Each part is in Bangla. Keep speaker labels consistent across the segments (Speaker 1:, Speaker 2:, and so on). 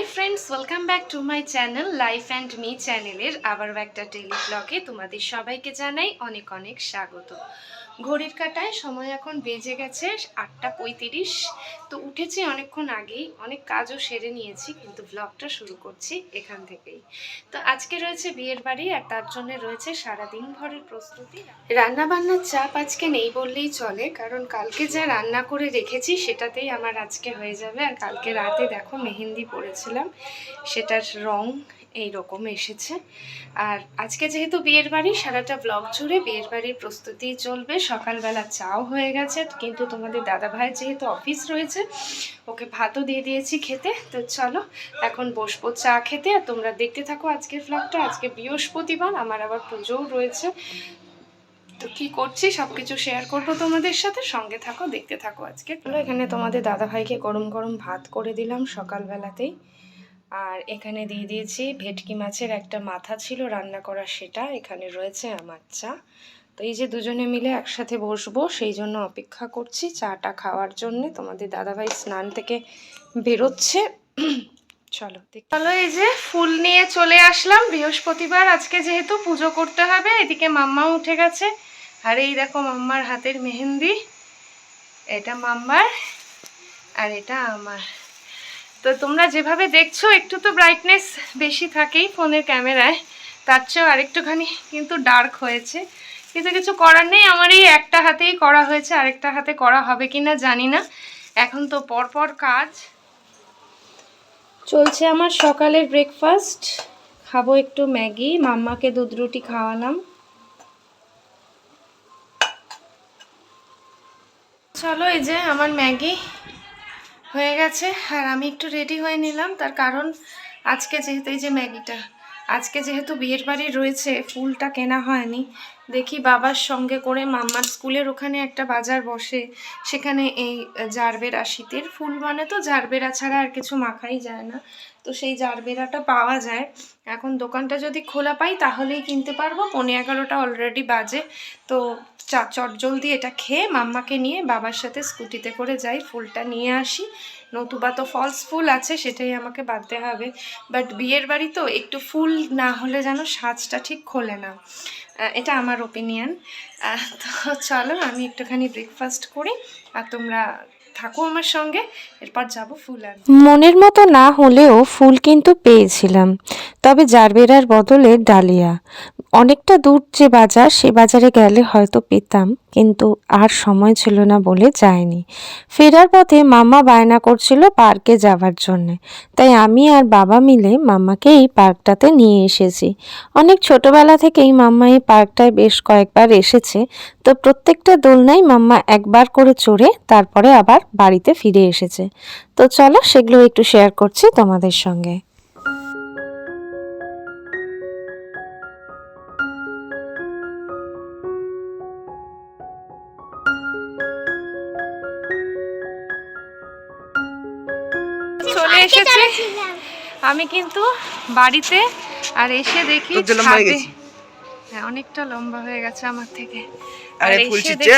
Speaker 1: Hi friends welcome back to my channel life and me চ্যানেলের আবারও একটা ডেলি ব্লগে তোমাদের সবাইকে জানাই অনেক অনেক স্বাগত। ঘড়ির কাটায় সময় এখন বেজে গেছে আটটা পঁয়ত্রিশ। তো উঠেছি অনেকক্ষণ আগেই, অনেক কাজও সেরে নিয়েছি, কিন্তু ব্লগটা শুরু করছি এখান থেকেই। তো আজকে রয়েছে বিয়ের বাড়ি আর তার জন্য রয়েছে সারাদিন ভরের প্রস্তুতি। রান্না বান্নার চাপ আজকে নেই বললেই চলে, কারণ কালকে যা রান্না করে রেখেছি সেটাতেই আমার আজকে হয়ে যাবে। আর কালকে রাতে দেখো মেহেন্দি পরেছিলাম, সেটার রং এই রকম এসেছে। আর আজকে যেহেতু বিয়ের বাড়ি, সারাটা ব্লগ জুড়ে বিয়ের বাড়ির প্রস্তুতি চলবে। সকালবেলা চাও হয়ে গেছে, কিন্তু তোমাদের দাদা ভাইয়ের যেহেতু অফিস রয়েছে, ওকে ভাতও দিয়ে দিয়েছি খেতে। তো চলো, এখন বসবো চা খেতে। আর তোমরা দেখতে থাকো আজকের ব্লগটা আজকে বৃহস্পতিবার, আমার আবার পুজোও রয়েছে। তো কি করছি সব কিছু শেয়ার করব তোমাদের সাথে। সঙ্গে থাকো, দেখতে থাকো আজকে। এখানে তোমাদের দাদা ভাইকে গরম গরম ভাত করে দিলাম সকালবেলাতেই। আর এখানে দিয়ে দিয়েছি ভেটকি মাছের একটা মাথা ছিল, রান্না করা সেটা, এখানে রয়েছে আমার চা। তো এই যে দুজনে মিলে একসাথে বসবো, সেই জন্য অপেক্ষা করছি, চাটা খাওয়ার জন্য। তোমাদের দাদাভাই স্নান থেকে বেরোচ্ছে। চলো চলো এই যে ফুল নিয়ে চলে আসলাম, বৃহস্পতিবার, আজকে যেহেতু পুজো করতে হবে, এদিকে মাম্মা উঠে গেছে। আর এই দেখো মাম্মার হাতের মেহেন্দি, এটা মাম্মার আর এটা আমার। তো তোমরা যেভাবে দেখছ, একটু তো ব্রাইটনেস বেশি থাকেই ফোনের ক্যামেরায়। তার চেয়েও আরেকটুখানি কিন্তু ডার্ক হয়েছে। কিন্তু কিছু করার নেই, আমার এই একটা হাতেই করা হয়েছে, আরেকটা হাতে করা হবে কিনা জানি না। এখন তো পরপর কাজ। চলছে আমার সকালের ব্রেকফাস্ট খাব একটু ম্যাগি, মাম্মাকে দুধ রুটি খাওয়ালাম। চলো এই যে আমার ম্যাগি। হয়ে গেছে আর আমি একটু রেডি হয়ে নিলাম। তার কারণ আজকে যেহেতু এই যে ম্যাগিটা, আজকে যেহেতু বিয়ের বাড়ি রয়েছে, ফুলটা কেনা হয়নি। দেখি বাবার সঙ্গে করে মাম্মার স্কুলের ওখানে একটা বাজার বসে, সেখানে এই জারবেরা শীতের ফুল মানে তো জারবেরা ছাড়া আর কিছু মাখাই যায় না। তো সেই জারবেরাটা পাওয়া যায়। এখন দোকানটা যদি খোলা পাই, তাহলেই কিনতে পারব। পনেরো এগারোটা অলরেডি বাজে। তো চা চটজলদি এটা খেয়ে মাম্মাকে নিয়ে বাবার সাথে স্কুটিতে করে যাই, ফুলটা নিয়ে আসি। নতুবা তো ফলস ফুল আছে, সেটাই আমাকে বাঁধতে হবে। বাট বিয়ের বাড়ি তো একটু ফুল না হলে যেন সাজটা ঠিক খোলে না। এটা আমার ওপিনিয়ন তো চলো, আমি একটুখানি ব্রেকফাস্ট করি। আর তোমরা আমার সঙ্গে, এরপর যাব ফুল
Speaker 2: মনের মতো না হলেও ফুল কিন্তু পেয়েছিলাম, তবে জারবেরার বদলে ডালিয়া। অনেকটা দূর যে বাজার, সে বাজারে গেলে হয়তো পেতাম, কিন্তু আর সময় ছিল না বলে যায়নি। ফেরার পথে মাম্মা বায়না করছিল পার্কে যাওয়ার জন্যে। তাই আমি আর বাবা মিলে মাম্মাকে এই পার্কটাতে নিয়ে এসেছি। অনেক ছোটবেলা থেকেই মাম্মা এই পার্কটায় বেশ কয়েকবার এসেছে। তো প্রত্যেকটা দোলনায় মাম্মা একবার করে চড়ে, তারপরে আবার বাড়িতে ফিরে এসেছে। তো চলো সেগুলো একটু শেয়ার করছি তোমাদের সঙ্গে।
Speaker 1: আমি কিন্তু বাড়িতে আর এসে দেখি
Speaker 3: হয়ে
Speaker 1: ছাদে- হ্যাঁ অনেকটা লম্বা হয়ে গেছে আমার থেকে।
Speaker 3: আর
Speaker 1: এসে দেখি-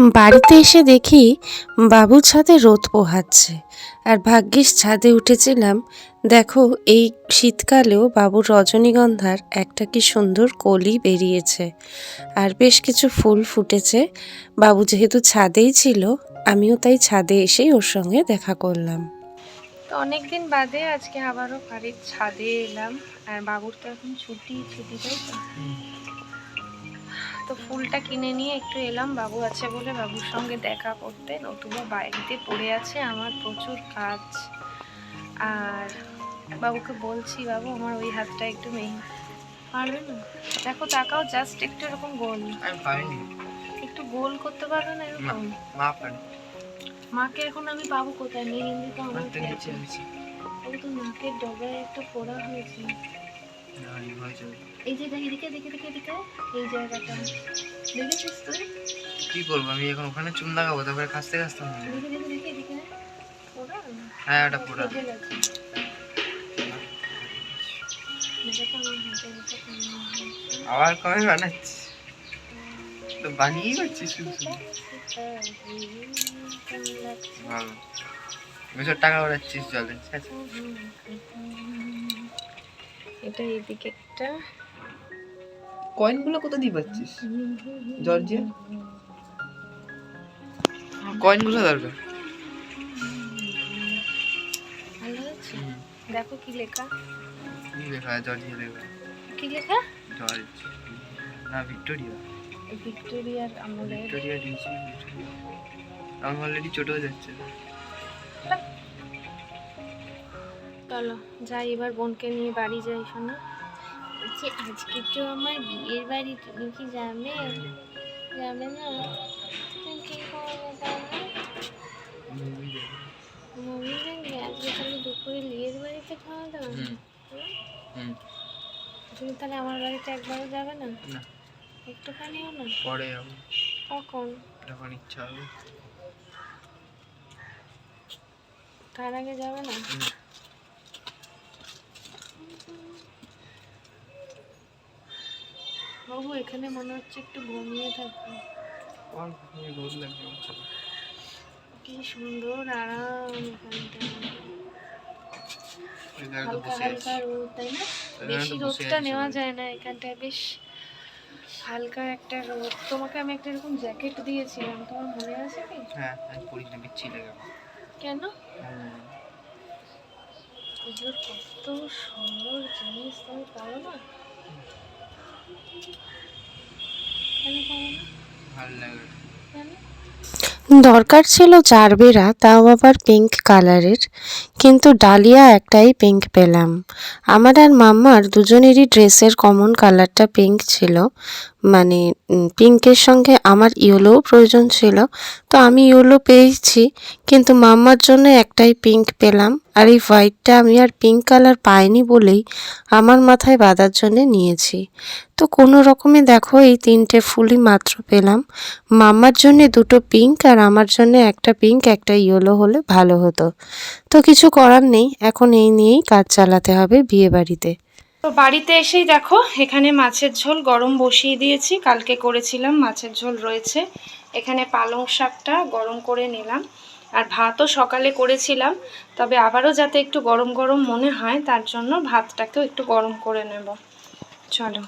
Speaker 2: বাড়িতে এসে দেখি বাবু ছাদে রোদ পোহাচ্ছে। আর ভাগ্যিস ছাদে উঠেছিলাম। দেখো এই শীতকালেও বাবুর রজনীগন্ধার একটা কি সুন্দর কলি বেরিয়েছে। আর বেশ কিছু ফুল ফুটেছে। বাবু যেহেতু ছাদেই ছিল আমিও তাই ছাদে এসেই ওর সঙ্গে দেখা করলাম।
Speaker 1: তো অনেকদিন বাদে আজকে আবারও বাড়ির ছাদে এলাম। আর বাবুর তো এখন ছুটি ছুটি তাই তো? তো ফুলটা কিনে নিয়ে একটু এলাম। বাবু আছে বলে বাবুর সঙ্গে দেখা করতে। নতুবা বাড়িতে পড়ে আছে আমার প্রচুর কাজ। আর বাবুকে বলছি বাবু আমার ওই হাতটা একটু মেয়ে পারবে না? দেখো তাকাও জাস্ট একটু এরকম গোল। একটু গোল করতে পারবে না এরকম? মাকে এখন আমি পাবো কোথায়? মেহেন্দি তো আমার
Speaker 3: তো নিচে আছে।
Speaker 1: ও তো নাকের ডগায় একটা পোড়া হয়েছে।
Speaker 3: এই
Speaker 1: যে দেখি এদিকে এদিকে এদিকে এদিকে। এই জায়গাটা। দেখেছিস তুই?
Speaker 3: কি করব আমি? এখন ওখানে চুন লাগাবো তারপরে খাসতে খাসতে হবে
Speaker 1: এদিকে এদিকে এদিকে এদিকে। ফোড়া
Speaker 3: হ্যাঁ ওটা
Speaker 1: দেখো হয়েছে।
Speaker 3: আবার কবে বানাচ্ছি তো
Speaker 1: কেমন লাগছে?
Speaker 3: ভালো। টাকা ওড়াচ্ছিস জলে
Speaker 1: এটা এদিকে একটা।
Speaker 3: কয়েনগুলো কোথা দিয়ে পাচ্ছিস? জর্জিয়া? কয়েনগুলো দরকার।
Speaker 1: ভালো আছে? দেখো কি লেখা।
Speaker 3: কি লেখা? জর্জিয়া লেখা।
Speaker 1: কি লেখা?
Speaker 3: জর্জ না ভিক্টোরিয়া।
Speaker 1: ভিক্টোরিয়ার আমলের
Speaker 3: ভিক্টোরিয়া অলরেডি ছোট হয়ে যাচ্ছে।
Speaker 1: চলো যাই এবার বোনকে নিয়ে বাড়ি যাই শোনা। বলছি আজকে তো আমার বিয়ের বাড়ি তুমি কি যাবে যাবে না? তুমি কি করবে তাহলে মুভি দেখবে। আজকে তাহলে দুপুরে বিয়ের বাড়িতে খাওয়া দাওয়া? তুমি তাহলে আমার বাড়িতে একবারও যাবে না। একটুখানিও না।
Speaker 3: পরে যাব।
Speaker 1: কখন?
Speaker 3: যখন ইচ্ছা হবে।
Speaker 1: তার আগে যাবে না? বাবু এখানে মনে হচ্ছে একটু ঘুমিয়ে থাকবে।
Speaker 3: আমার খুবই রোদ চলো।
Speaker 1: কি সুন্দর আরাম এখানটা। হালকা হালকা রোদ তাই না? বেশি রোদটা নেওয়া যায় না এখানটায় বেশ হালকা একটা রোদ। তোমাকে আমি একটা এরকম জ্যাকেট দিয়েছিলাম তোমার মনে আছে কি?
Speaker 3: হ্যাঁ আমি পরি না বিচ্ছি লাগে
Speaker 1: কেন। পুজোর কত সুন্দর জিনিস তুমি পারো না? কেন পারো না?
Speaker 3: ভালো লাগে।
Speaker 1: কেন?
Speaker 2: দরকার ছিল চারবেরা তাও আবার পিঙ্ক কালারের কিন্তু ডালিয়া একটাই পিঙ্ক পেলাম। আমার আর মাম্মার দুজনেরই ড্রেসের কমন কালারটা পিঙ্ক ছিল। মানে পিঙ্কের সঙ্গে আমার ইয়েলোও প্রয়োজন ছিল। তো আমি ইয়েলো পেয়েছি, কিন্তু মাম্মার জন্য একটাই পিঙ্ক পেলাম। আর এই হোয়াইটটা আমি আর পিঙ্ক কালার পাইনি বলেই আমার মাথায় বাঁধার জন্য নিয়েছি। তো কোনো রকমে দেখো এই তিনটে ফুলই মাত্র পেলাম। মাম্মার জন্য দুটো পিঙ্ক আর আমার জন্য একটা পিঙ্ক একটা ইয়েলো হলে ভালো হতো। তো কিছু করার নেই, এখন এই নিয়েই কাজ চালাতে হবে বিয়ে বাড়িতে।
Speaker 1: তো বাড়িতে এসেই দেখো, এখানে মাছের ঝোল গরম বসিয়ে দিয়েছি, কালকে করেছিলাম, মাছের ঝোল রয়েছে। এখানে পালং শাকটা গরম করে নিলাম, আর ভাতও সকালে করেছিলাম, তবে আবারও যাতে একটু গরম গরম মনে হয়, তার জন্য ভাতটাকেও একটু গরম করে নেব। চলো।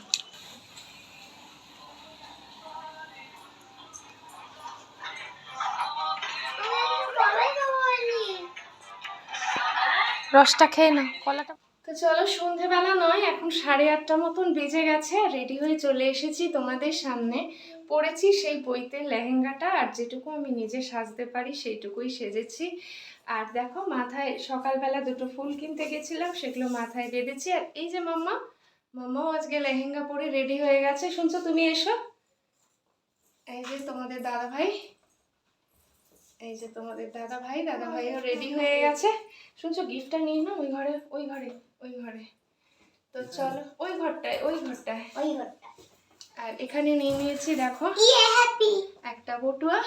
Speaker 1: রসটা খেয়ে নাও, কলাটা। তো চলো সন্ধেবেলা নয়, এখন সাড়ে আটটা মতন বেজে গেছে আর রেডি হয়ে চলে এসেছি তোমাদের সামনে। পরেছি সেই বইতে লেহেঙ্গাটা, আর যেটুকু আমি নিজে সাজতে পারি সেইটুকুই সেজেছি। আর দেখো মাথায়, সকালবেলা দুটো ফুল কিনতে গেছিলাম, সেগুলো মাথায় বেঁধেছি। আর এই যে মাম্মা, মাম্মাও আজকে লেহেঙ্গা পরে রেডি হয়ে গেছে। শুনছো, তুমি এসো। এই যে তোমাদের দাদা ভাই এই যে তোমাদের দাদা ভাই দাদা ভাইও রেডি হয়ে গেছে। শুনছো গিফটটা নিয়ে না ওই ঘরে ওই ঘরে ওই ঘরে। তো চলো ওই ঘরটায় ওই ঘরটায়।
Speaker 4: ওই ঘরটা
Speaker 1: আর এখানে নিয়ে নিয়েছি দেখো।
Speaker 4: ইয়ে হ্যাপি
Speaker 1: একটা বটুয়া।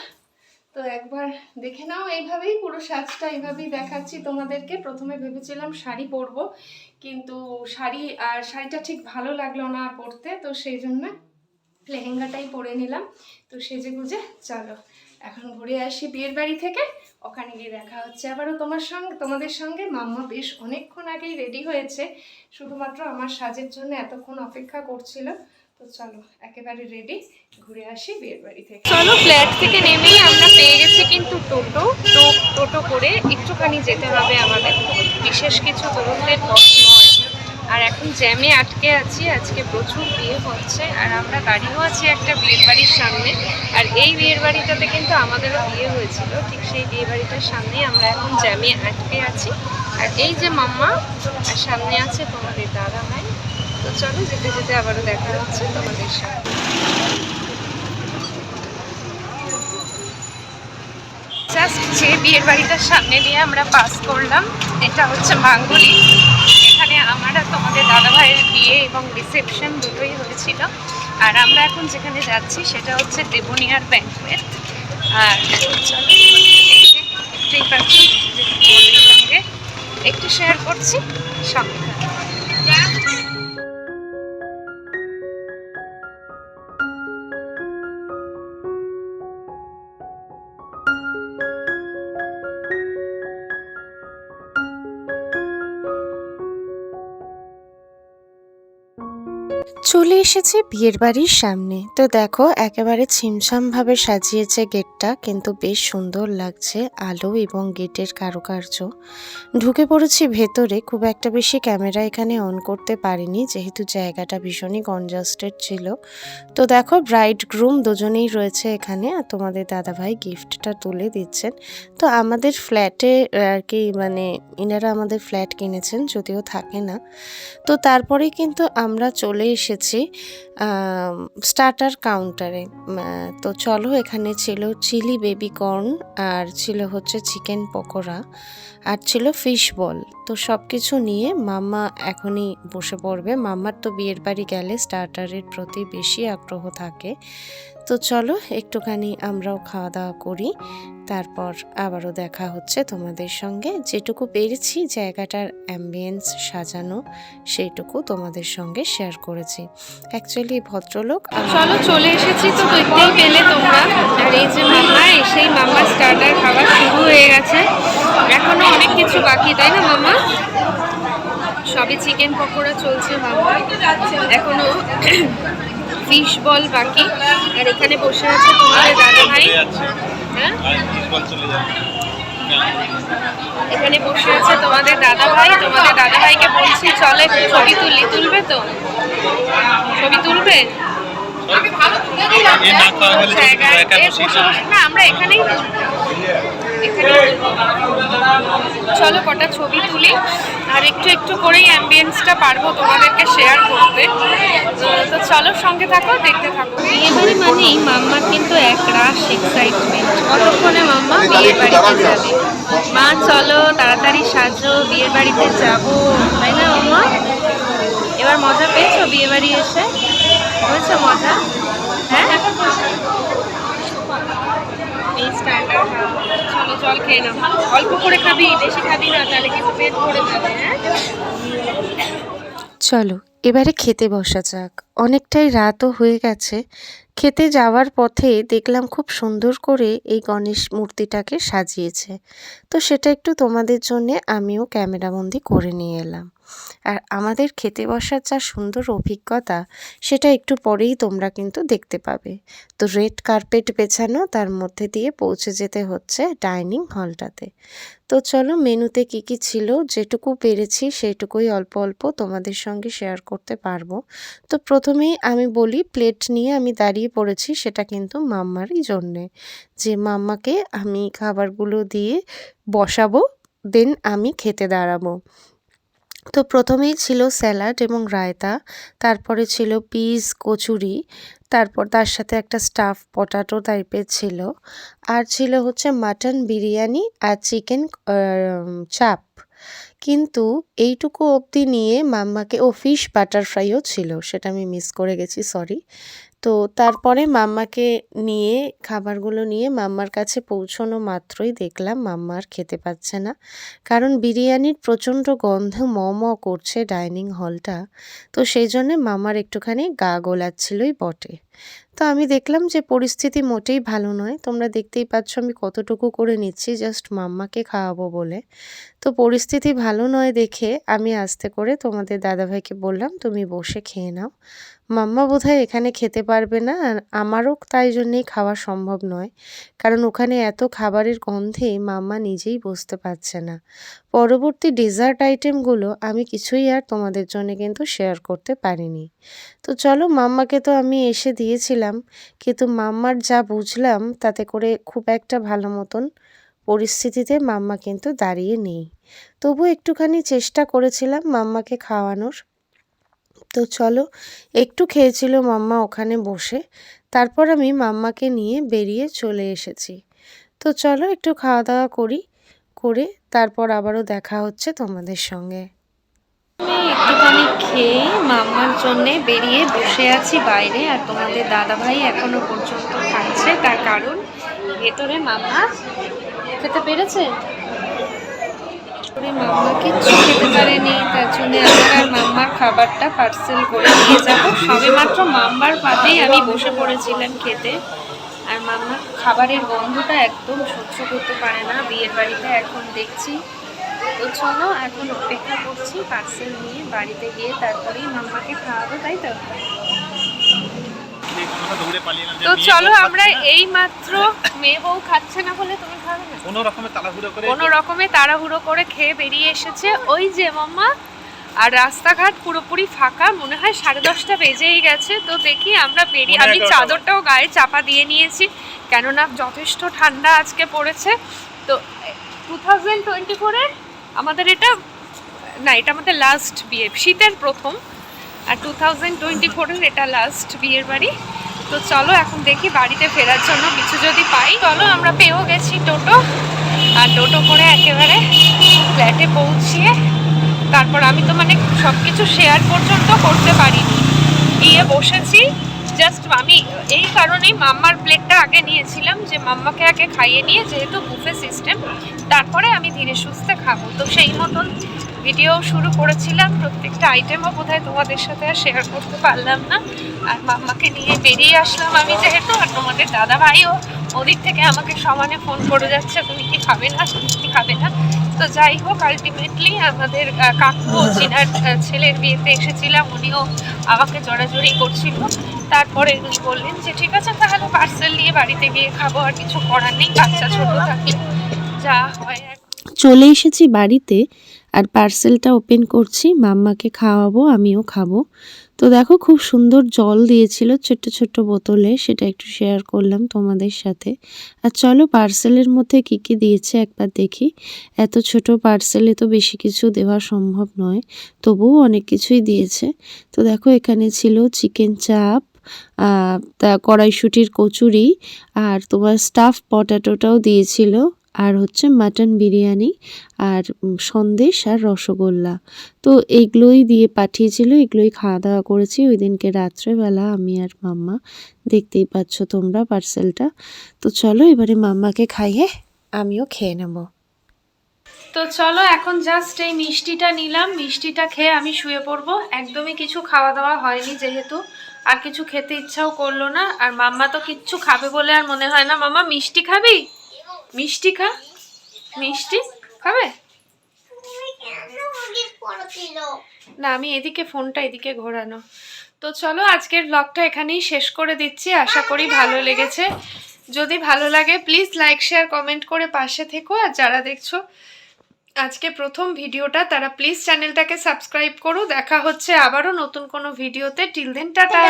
Speaker 1: তো একবার দেখে নাও এইভাবেই পুরো সাজটা এইভাবেই দেখাচ্ছি তোমাদেরকে। প্রথমে ভেবেছিলাম শাড়ি পরবো কিন্তু শাড়ি আর শাড়িটা ঠিক ভালো লাগল না পরতে তো সেই জন্য লেহেঙ্গাটাই পরে নিলাম। তো সেজে গুজে চলো। এখন ঘুরে আসি বিয়ের বাড়ি থেকে। ওখানে গিয়ে দেখা হচ্ছে আবারও তোমার সঙ্গে, তোমাদের সঙ্গে। মাম্মা বেশ অনেকক্ষণ আগেই রেডি হয়েছে। শুধুমাত্র আমার সাজের জন্য এতক্ষণ অপেক্ষা করছিল। তো চলো, একেবারে রেডি ঘুরে আসি বিয়ের বাড়ি থেকে। চলো ফ্ল্যাট থেকে নেমেই আমরা পেয়ে গেছি কিন্তু টোটো। টোটো করে একটুখানি যেতে হবে আমাদের। বিশেষ কিছু তরুণদের পথ আর এখন জ্যামে আটকে আছি, আজকে প্রচুর বিয়ে হচ্ছে আর আমরা দাঁড়িয়েও আছি একটা বিয়ের বাড়ির সামনে। আর এই বিয়ের বাড়িটাতে কিন্তু আমাদেরও বিয়ে হয়েছিল, ঠিক সেই বিয়ে বাড়িটার সামনেই আমরা এখন জ্যামে আটকে আছি। আর এই যে মাম্মা, আর সামনে আছে তোমাদের দাদা ভাই। তো চলো যেতে যেতে আবারও দেখা হচ্ছে তোমাদের সাথে। জাস্ট যে বিয়ের বাড়িটার সামনে দিয়ে আমরা পাস করলাম, এটা হচ্ছে মাঙ্গলি এখানে আমার আর তোমাদের দাদা ভাইয়ের বিয়ে এবং রিসেপশন দুটোই হয়েছিল। আর আমরা এখন যেখানে যাচ্ছি সেটা হচ্ছে দেবনিয়ার ব্যাংকুয়েট আর এই যে একটু শেয়ার করছি, সঙ্গে
Speaker 2: চলে এসেছি বিয়ের বাড়ির সামনে। তো দেখো, একেবারে ছিমছামভাবে সাজিয়েছে গেটটা, কিন্তু বেশ সুন্দর লাগছে আলো এবং গেটের কারুকার্য। ঢুকে পড়েছি ভেতরে, খুব একটা বেশি ক্যামেরা এখানে অন করতে পারিনি, যেহেতু জায়গাটা ভীষণই কনজাস্টেড ছিল। তো দেখো, ব্রাইড গ্রুম দুজনেই রয়েছে এখানে, আর তোমাদের দাদাভাই গিফটটা তুলে দিচ্ছেন। তো আমাদের ফ্ল্যাটে আর কি মানে ইনারা আমাদের ফ্ল্যাট কিনেছেন, যদিও থাকে না। তো তারপরে কিন্তু আমরা চলে এসেছি স্টার্টার কাউন্টারে তো চলো এখানে ছিল চিলি বেবি কর্ন আর ছিল হচ্ছে চিকেন পকোড়া আর ছিল ফিশ বল তো সব কিছু নিয়ে মাম্মা এখনই বসে পড়বে। মাম্মার তো বিয়ের বাড়ি গেলে স্টার্টারের প্রতি বেশি আগ্রহ থাকে। তো চলো, একটুখানি আমরাও খাওয়া দাওয়া করি। তারপর আবারও দেখা হচ্ছে তোমাদের সঙ্গে। যেটুকু পেরেছি জায়গাটার অ্যাম্বিয়েন্স সাজানো, সেইটুকু তোমাদের সঙ্গে শেয়ার করেছি। অ্যাকচুয়ালি ভদ্রলোক
Speaker 1: চলো, চলে এসেছি তো দেখতেই পেলে তোমরা। আর এই যে মাম্মা এসেই মাম্মা স্টার্টার খাবার শুরু হয়ে গেছে। এখনও অনেক কিছু বাকি, তাই না মাম্মা? সবই চিকেন পকোড়া চলছে মাম্মা। এখনও ফিশ বল বাকি। আর এখানে বসে আছে তোমাদের দাদা ভাই হ্যাঁ? এখানে বসে আছে তোমাদের দাদা ভাই তোমাদের দাদা ভাইকে বলছি চলে ছবি তুলি তুলবে তো? ছবি তুলবে?
Speaker 4: না
Speaker 1: আমরা এখানেই তুলবো। চলো কটা ছবি তুলি। আর একটু একটু করেই অ্যাম্বিয়েন্সটা পারব তোমাদেরকে শেয়ার করতে। তো- তো চলো সঙ্গে থাকো দেখতে থাকো। বিয়ে বাড়ি মানেই মাম্মার কিন্তু এক রাশ এক্সাইটমেন্ট কতক্ষণে মাম্মা বিয়ে বাড়িতে যাবে। মা চলো তাড়াতাড়ি সাজো বিয়ের বাড়িতে যাব। তাই না মাম্মা? এবার মজা পেয়েছ বিয়ে বাড়ি এসে? হয়েছে মজা? হ্যাঁ? চলো জল খেয়ে অল্প করে খাবি, বেশি খাবি না, তাহলে কিন্তু পেট ভরে যাবে হ্যাঁ?
Speaker 2: চলো, এবারে খেতে বসা যাক। অনেকটাই রাতও হয়ে গেছে। খেতে যাওয়ার পথে দেখলাম খুব সুন্দর করে এই গণেশ মূর্তিটাকে সাজিয়েছে। তো সেটা একটু তোমাদের জন্যে আমিও ক্যামেরাবন্দি করে নিয়ে এলাম। আর আমাদের খেতে বসার যা সুন্দর অভিজ্ঞতা, সেটা একটু পরেই তোমরা কিন্তু দেখতে পাবে। তো রেড কার্পেট বেছানো তার মধ্যে দিয়ে পৌঁছে যেতে হচ্ছে ডাইনিং হলটাতে। তো চলো মেনুতে কি কি ছিল, যেটুকু পেরেছি সেটুকুই অল্প অল্প তোমাদের সঙ্গে শেয়ার করতে পারব। তো প্রথমেই আমি বলি প্লেট নিয়ে আমি দাঁড়িয়ে পড়েছি, সেটা কিন্তু মাম্মারই জন্যে। যে মাম্মাকে আমি খাবারগুলো দিয়ে বসাবো দেন আমি খেতে দাঁড়াবো। তো প্রথমেই ছিল স্যালাড এবং রায়তা, তারপরে ছিল পিস, কচুরি, তারপর তার সাথে একটা স্টাফ পটাটো টাইপের ছিল, আর ছিল হচ্ছে মাটন বিরিয়ানি আর চিকেন চাপ। কিন্তু এইটুকু অবধি নিয়ে মাম্মাকে ও ফিশ বাটার ফ্রাইও ছিল, সেটা আমি মিস করে গেছি, সরি। তো তারপরে মাম্মাকে নিয়ে, খাবারগুলো নিয়ে মাম্মার কাছে পৌঁছানো মাত্রই দেখলাম মাম্মা আর খেতে পাচ্ছে না। কারণ বিরিয়ানির প্রচণ্ড গন্ধ ম ম করছে ডাইনিং হলটা। তো সেই জন্যে মামার একটুখানি গা গোলাচ্ছিলই বটে। তো আমি দেখলাম যে পরিস্থিতি মোটেই ভালো নয়। তোমরা দেখতেই পাচ্ছ আমি কতটুকু করে নিচ্ছি জাস্ট মাম্মাকে খাওয়াবো বলে। তো পরিস্থিতি ভালো নয় দেখে আমি আস্তে করে তোমাদের দাদাভাইকে বললাম, তুমি বসে খেয়ে নাও। মাম্মা বোধহয় এখানে খেতে পারবে না, আর আমারও তাই জন্যেই খাওয়া সম্ভব নয়। কারণ ওখানে এত খাবারের গন্ধে মাম্মা নিজেই বসতে পারছে না। পরবর্তী ডেজার্ট আইটেমগুলো আমি কিছুই আর তোমাদের জন্য কিন্তু শেয়ার করতে পারিনি। তো চলো মাম্মাকে তো আমি এসে দিয়েছিলাম, কিন্তু মাম্মার যা বুঝলাম তাতে করে খুব একটা ভালো মতন পরিস্থিতিতে মাম্মা কিন্তু দাঁড়িয়ে নেই। তবু একটুখানি চেষ্টা করেছিলাম মাম্মাকে খাওয়ানোর। তো চলো একটু খেয়েছিল মাম্মা ওখানে বসে, তারপর আমি মাম্মাকে নিয়ে বেরিয়ে চলে এসেছি। তো চলো একটু খাওয়া দাওয়া করি করে তারপর আবারও দেখা হচ্ছে তোমাদের সঙ্গে।
Speaker 1: একটুখানি খেয়ে মাম্মার জন্যে বেরিয়ে বসে আছি বাইরে আর তোমাদের দাদা ভাই এখনও পর্যন্ত খাচ্ছে তার কারণ, ভেতরে মাম্মা খেতে পেরেছে? ভেতরে মাম্মা কিচ্ছু খেতে পারেনি, তার জন্য আমি মাম্মার খাবারটা পার্সেল করে নিয়ে যাব। সবে মাত্র মাম্মার পাতেই আমি বসে পড়েছিলাম খেতে। মাম্মার খাবারের গন্ধটা একদম সহ্য করতে পারে না। বিয়ের বাড়িতে এখন দেখছি। তো চলো এখন অপেক্ষা করছি পার্সেল নিয়ে বাড়িতে গিয়ে তারপরেই মাম্মাকে খাওয়াবো তাই তো? তো চলো আমরা এই মাত্র মেয়ে বউ খাচ্ছে না বলে তুমি খাবে না?
Speaker 4: কোনো রকমের তাড়াহুড়ো করে
Speaker 1: কোনো রকমে তাড়াহুড়ো করে খেয়ে বেরিয়ে এসেছে। ওই যে মাম্মা আর রাস্তাঘাট পুরোপুরি ফাঁকা মনে হয় সাড়ে দশটা বেজেই গেছে। তো দেখি আমরা বেরিয়ে আমি চাদরটাও গায়ে চাপা দিয়ে নিয়েছি কেননা যথেষ্ট ঠান্ডা আজকে পড়েছে। তো টু থাউজেন্ড টোয়েন্টি ফোরের আমাদের এটা না এটা আমাদের লাস্ট বিয়ে শীতের প্রথম। আর টু থাউজেন্ড টোয়েন্টি ফোরের এটা লাস্ট বিয়ের বাড়ি। তো চলো এখন দেখি বাড়িতে ফেরার জন্য কিছু যদি পাই। চলো আমরা পেয়েও গেছি টোটো। আর টোটো করে একেবারে ফ্ল্যাটে পৌঁছিয়ে তারপর আমি তো মানে সব কিছু শেয়ার পর্যন্ত করতে পারিনি। গিয়ে বসেছি জাস্ট আমি এই কারণেই মাম্মার প্লেটটা আগে নিয়েছিলাম যে মাম্মাকে আগে খাইয়ে নিয়ে, যেহেতু বুফে সিস্টেম তারপরে আমি ধীরে সুস্থে খাব। তো সেই মতন ভিডিও শুরু করেছিলাম, প্রত্যেকটা আইটেমও বোধহয় তোমাদের সাথে আর শেয়ার করতে পারলাম না। আর মাম্মাকে নিয়ে বেরিয়ে আসলাম আমি যেহেতু, আর তোমাদের দাদা ভাইও ওদিক থেকে আমাকে সমানে ফোন করে যাচ্ছে, তুমি কি খাবে না, তুমি কি খাবে না? তো যাই হোক আলটিমেটলি আমাদের কাকু চিনার ছেলের বিয়েতে এসেছিলাম, উনিও আমাকে জড়াজড়ি করছিল। তারপরে উনি বললেন যে, ঠিক আছে, তাহলে পার্সেল নিয়ে বাড়িতে গিয়ে খাব, আর কিছু করার নেই, বাচ্চা ছোট থাকলে। যা হয়
Speaker 2: চলে এসেছি বাড়িতে। আর পার্সেলটা ওপেন করছি, মাম্মাকে খাওয়াবো, আমিও খাব। তো দেখো খুব সুন্দর জল দিয়েছিল ছোট্ট ছোট্ট বোতলে, সেটা একটু শেয়ার করলাম তোমাদের সাথে। আর চলো পার্সেলের মধ্যে কি কি দিয়েছে একবার দেখি। এত ছোট পার্সেলে তো বেশি কিছু দেওয়া সম্ভব নয়, তবুও অনেক কিছুই দিয়েছে। তো দেখো এখানে ছিল চিকেন চাপ তা কড়াইশুটির কচুরি, আর তোমার স্টাফ পটাটোটাও দিয়েছিল। আর হচ্ছে মাটন বিরিয়ানি আর সন্দেশ আর রসগোল্লা। তো এইগুলোই দিয়ে পাঠিয়েছিল, এগুলোই খাওয়া দাওয়া করেছি। ওই দিনকে রাত্রেবেলা আমি আর মাম্মা দেখতেই পাচ্ছ তোমরা পার্সেলটা। তো চলো এবারে মাম্মাকে খাইয়ে আমিও খেয়ে নেব।
Speaker 1: তো চলো এখন জাস্ট এই মিষ্টিটা নিলাম। মিষ্টিটা খেয়ে আমি শুয়ে পড়ব। একদমই কিছু খাওয়া দাওয়া হয়নি যেহেতু। আর কিছু খেতে ইচ্ছাও করল না। আর মাম্মা তো কিচ্ছু খাবে বলে আর মনে হয় না। মাম্মা, মিষ্টি খাবি? মিষ্টি খা। মিষ্টি খাবে? না, আমি এদিকে ফোনটা এদিকে ঘোরানো। তো চলো, আজকের ব্লগটা এখানেই শেষ করে দিচ্ছি। আশা করি ভালো লেগেছে। যদি ভালো লাগে প্লিজ লাইক শেয়ার কমেন্ট করে পাশে থেকো। আর যারা দেখছ আজকে প্রথম ভিডিওটা, তারা প্লিজ চ্যানেলটাকে সাবস্ক্রাইব করো। দেখা হচ্ছে আবারও নতুন কোনো ভিডিওতে। Till then tata!